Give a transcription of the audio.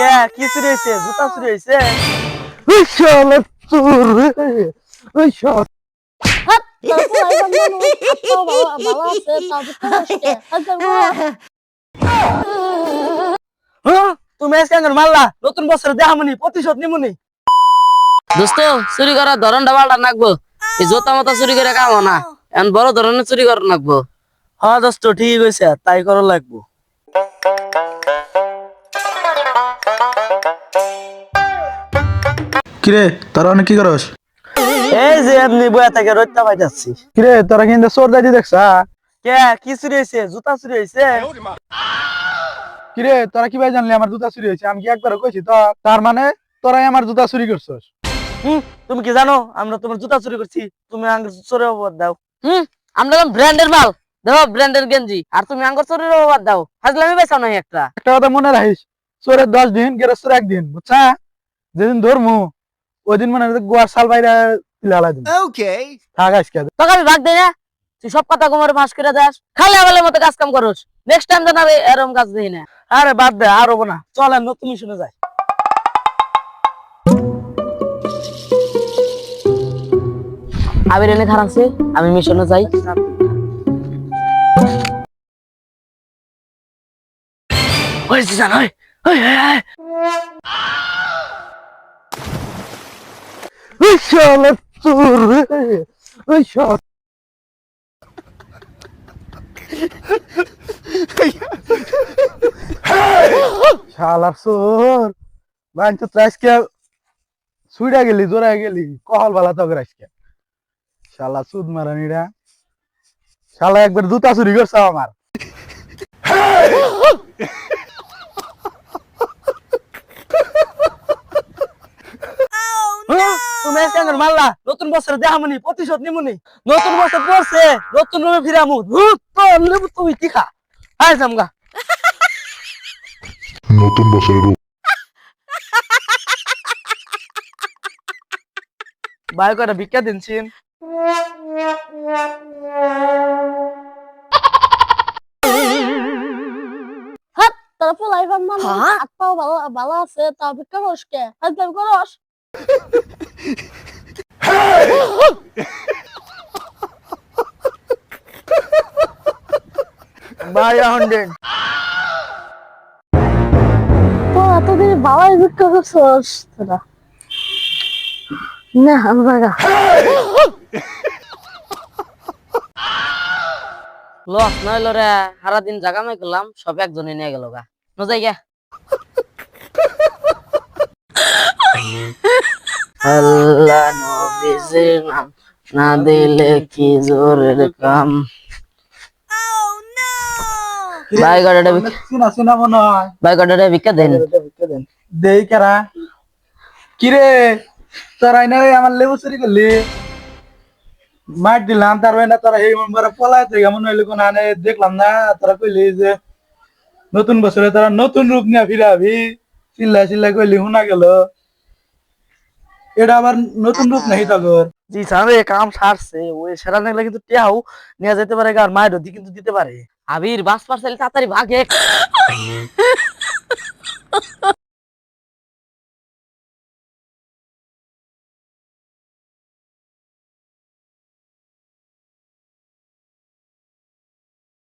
কে? কি চুরি হয়েছে? জুতা চুরি ওই শালা চোর ওই শালা আছে হাজার হ্যাঁ তুমি মারলা? নতুন বছর দেখামনি প্রতিশোধ নিমুনি। দোস্ত চুরি করার ধরনটা পাল্টা নাকবো। এই জোতা মতো চুরি করে কাম না। এখন বড় ধরনের চুরি করা নাকবো। হ্যাঁ দোস্ত ঠিক হয়েছে তাই করা লাগবো। কিরে তোরা অনেক কি করস? এই যে এমনি বয়া থেকে রইতা পাইতাছি কিরে তোরা কিন্তু চোর দাইতে দেখছা কে কি চুরি হয়েছে জুতা চুরি হয়েছে কিরে তোরা কি ভাই জানলি আমার জুতা চুরি হয়েছে আমি কি একবার কইছি তো তার মানে তোরাই আমার জুতা চুরি করছস। হুম তুমি কি জানো? আমরা তোমার জুতা চুরি করছি। তুমি আঙ্গুর চোরে অপবাদ দাও। হুম আমরা ব্র্যান্ডের মাল। দেখো ব্র্যান্ডের গেঞ্জি। আর তুমি আঙ্গুর চুরির অবাদ দাও। হাজলামি বেচাও নাই একটা। একটা কথা মনে রাখিস চোরের দশ দিন গেরস্তের একদিন বুঝছা? যেদিন ধরমু ওই দিন মানে গোয়ার সাল বাইরে লালা দিন Okay. থাক আজকে তোকে আমি ভাগ দেই না? তুই সব কথা গোমরে ফাঁস করে দাস খালি আবেলের মতো কাজ কাম করস। নেক্সট টাইম যেন আর এরকম কাজ দেই না। আরে বাদ দে আর হব না। চলেন নতুন শুনে যাই। আবির এনে খারাপ আমি মিশনে যাই। ওই জান। ওই শালা তো ছুইড়া গেলি জোড়া গেলি কহল বালা তো আজকে শালা সুদ মারানিরা শালা একবার জুতা চুরি করছে আমার হ্যাঁ, আজকে নতুন বছর দেখামনি প্রতিশোধ নিমুনি। নতুন বছর পড়ছে নতুন রূপে ফিরামু। ধুত, তো লেবু তুমি কি খা? আয় জামগা। নতুন বছরের ভাই কয়টা ভিক্ষা দিনছেন। তোর পোলাই আত্মা ভালো ভালো আছে তবে কষ্টে হাজার করস। ভাই হান্ড্রেড তো এতদিন বাবাই ভিক্ষা করছস তোরা না আমরা লস নইল রে সারা দিন জাগা মাই করলাম সব একজনে নিয়ে গেল গা। ন যাই গা আল্লাহ নবীজির নাম না দিলে কি জোরের কাম? ভাই গড়াটা চিনা চিনা মনে হয়। ভাই গড়াটা ভিক্ষা দেন। দেই কারা? কিরে তোর আইনা আমার লেবু চুরি করলি? মার দিলাম তার না তোরা এই মেম্বার পলাই এমন হইলে কোন আনে দেখলাম না। তোরা কইলি যে নতুন বছরে তোরা নতুন রূপ নিয়ে ফিরাবি। চিল্লা চিল্লা কইলি শোনা গেল। এটা আবার নতুন রূপ নাহি তগর জি সামনে কাম সারছে ওই সেরা লাগলে কিন্তু টিয়াও নিয়ে যেতে পারে আর মায়ের অধি কিন্তু দিতে পারে। আবির বাস পার্সেল তাড়াতাড়ি ভাগে